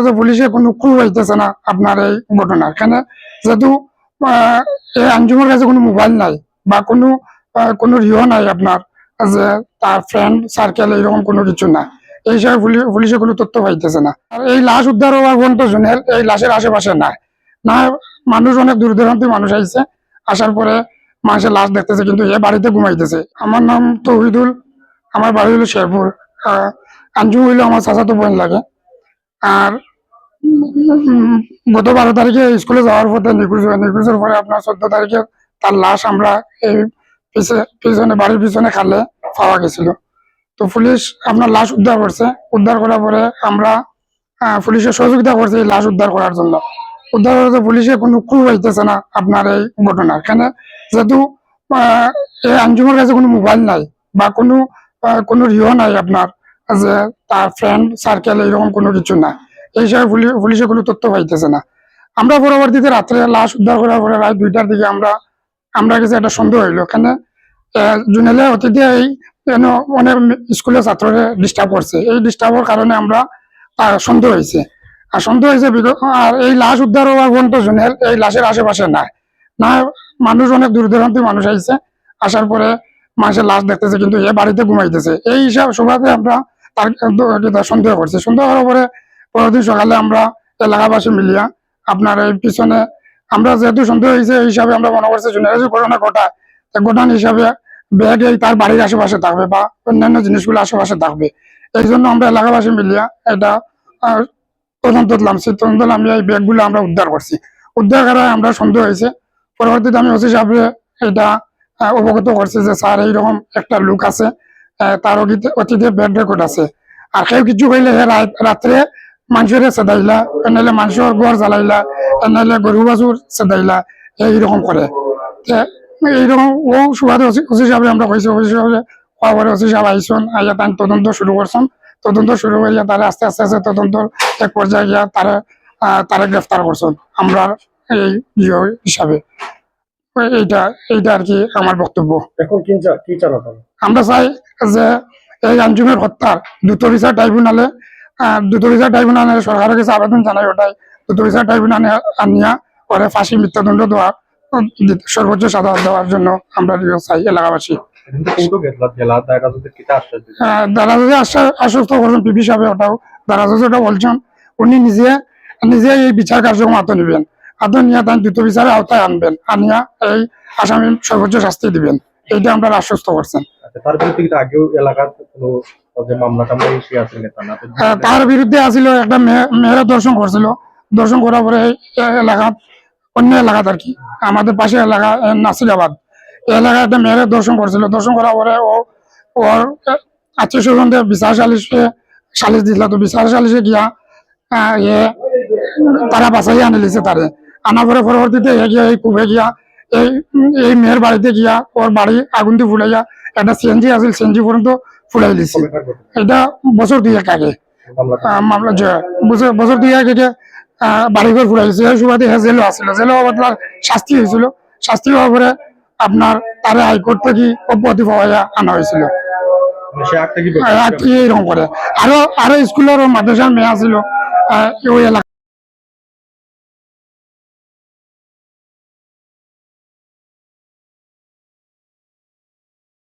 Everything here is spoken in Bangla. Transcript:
হচ্ছে পুলিশে কোনো ক্রু পাইতেছে না আপনার এই ঘটনা এখানে যেহেতু এই আঞ্জুমের কাছে কোনো মোবাইল নাই বা কোনো কোনো রিও নাই আপনার যে তার ফ্রেন্ড সার্কেল এরকম কোনো কিছু না এই হিসাবে পুলিশে কোনো তথ্য পাইতেছে না। আর এই লাশ উদ্ধার হওয়ার পর্যন্ত জুনেল এই লাশের আশেপাশে নাই। না মানুষ অনেক দূর দূরান্তে মানুষ আইছে আসার পরে মানুষের লাশ দেখতেছে কিন্তু এ বাড়িতে ঘুমাইতেছে। আমার নাম তৌহিদুল আমার বাড়ি হলো শেরপুর। আহ, আঞ্জুম হইল আমার চাচাতো বোন লাগে। আর গত বারো তারিখে স্কুলে যাওয়ার পথে নিখোঁজ হয় নিখোঁজের পরে আপনার চোদ্দ তারিখে তার লাশ আমরা এই পিছনে বাড়ির পিছনে খালে পাওয়া গেছিল। তো পুলিশ আপনার লাশ উদ্ধার করছে। উদ্ধার করার পরে আমরা পুলিশের সহযোগিতা করছে এই লাশ উদ্ধার করার জন্য। উদ্ধার করতে পুলিশে কোনো ক্রু পাইতেছে না আপনার এই ঘটনা। এখানে যেহেতু এই আঞ্জুমের কাছে কোনো মোবাইল নাই বা কোনো কোনো রিও নাই আপনার, যে তার ফ্রেন্ড সার্কেল এরকম কোনো কিছু না পুলিশে কোনো তথ্য পাইতেছে না। আমরা পরবর্তীতে রাত্রে লাশ উদ্ধার করার পরে রাত দুইটার দিকে আমরা আমরা কাছে একটা সন্দেহ হইল। এখানে জুনেলে এই যেন অনেক স্কুলের ছাত্ররা ডিস্টার্ব করছে। এই ডিস্টার্বের কারণে আমরা সন্দেহ হয়েছে আর সন্দেহ হয়েছে আর এই লাশ উদ্ধার হওয়ার জুনেল এই লাশের আশেপাশে নাই। না, মানুষ অনেক দূর দূরান্ত মানুষ আইছে। আসার পরে মানুষের লাশ দেখতেছে, কিন্তু এ বাড়িতে ঘুমাইতেছে। এই হিসাব সুবাদে আমরা তার সন্দেহ করছি। সন্দেহ করার পরে পরের দিন সকালে আমরা এলাকাবাসী মিলিয়া আপনার এই পিছনে আমরা যেহেতু সন্দেহ হয়েছে, এই হিসাবে আমরা মনে করছি জুনিয়র ঘটনা ঘটায় ঘটনা হিসাবে ব্যাগ এই তার বাড়ির আশেপাশে থাকবে বা অন্যান্য জিনিসগুলো আশেপাশে থাকবে। এই জন্য আমরা এলাকাবাসী মিলিয়া এটা তদন্ত নামছি তদন্ত নামিয়ে এই ব্যাগগুলো আমরা উদ্ধার করছি। উদ্ধার করায় আমরা সন্দেহ হয়েছে। পরবর্তীতে আমি ওসি সাহেব এটা অবগত করছি যে স্যার এইরকম একটা লুক আছে তার অতীতে- ব্যাড রেকর্ড আছে। আর কেউ কিছু কইলে রাত- রাত্রে মানুষের সেদাইলা এনাইলে মানুষের ঘর জ্বালাইলা এনাইলে গরু বাছুর সেদাইলা এইরকম করে এইরকম ও সুবাদে ওসি সাহেব আমরা কইছি ওসি সাহেব কোয়া পরে ওসি সাহেব আইসন আইয়া তাই তদন্ত শুরু করছেন তদন্ত শুরু করিয়া তারা আস্তে আস্তে আস্তে তদন্ত এক পর্যায়ে গিয়া তারা তারা গ্রেফতার করছেন আমরা এই ইয়ে হিসাবে এইটা এইটা আর কি আমার বক্তব্য। এখন কি কি আমরা চাই যে এই আঞ্জুমের হত্যার দ্রুত বিচার ট্রাইব্যুনালে আহ, দ্রুত বিচার ট্রাইব্যুনালে সরকারের কাছে আবেদন জানাই ওটাই। বিচার ট্রাইব্যুনালে আনিয়া পরে ফাঁসি মৃত্যুদণ্ড দেওয়া সর্বোচ্চ সাজা দেওয়ার জন্য আমরা চাই এলাকাবাসী। দাদা যদি আশ্বস্ত করছেন পিপি সাহেব ওটাও। দাদা যদি ওটা বলছেন উনি নিজে নিজে এই বিচার কার্যক্রম নেবেন। হাতে নিয়ে তাই দ্রুত বিচারে আওতায় আনবেন। আনিয়া এই আসামি সর্বোচ্চ শাস্তি দিবেন। এইটা আমরা আশ্বস্ত করছেন। আচ্ছা তার বিরুদ্ধে আগেও এলাকার কোনো যে মামলা টামলা এসে আছে নেতা না তো আহ, তার বিরুদ্ধে আসিল একটা মেয়েরা দর্শন করছিল। দর্শন করার পরে এই এলাকাত অন্য এলাকাত আর কি আমাদের পাশে এলাকা নাসিরাবাদ। এলাকায় একটা মেয়েরা দর্শন করছিল। দর্শন করার পরে ও ওর আত্মীয় স্বজনদের বিচার সালিশে সালিশ দিছিল। তো বিচার সালিশে গিয়া এ তারা বাঁচাই আনি লিছে তারে। আনার পরে পরবর্তীতে এ গিয়া এই কুবে গিয়া এই এই মেয়ের বাড়িতে গিয়া ওর বাড়ি আগুন দিয়ে ফুলে গিয়া একটা সিএনজি আছিল। সিএনজি পর্যন্ত ফুলাই দিছে। এটা বছর দুয়েক আগে। মামলা বছর বছর আগে যে বাড়িঘর ঘুরাইছে এই সুবাদে হে জেলও আবার তার শাস্তি হয়েছিল। শাস্তি হওয়ার পরে আপনার তারে হাইকোর্ট থেকে অব্যাহতি পাওয়া আনা হয়েছিল। মানে করে। আরও আরও স্কুলের মাদ্রাসার মেয়ে আছিল। আহ, ওই এলাকা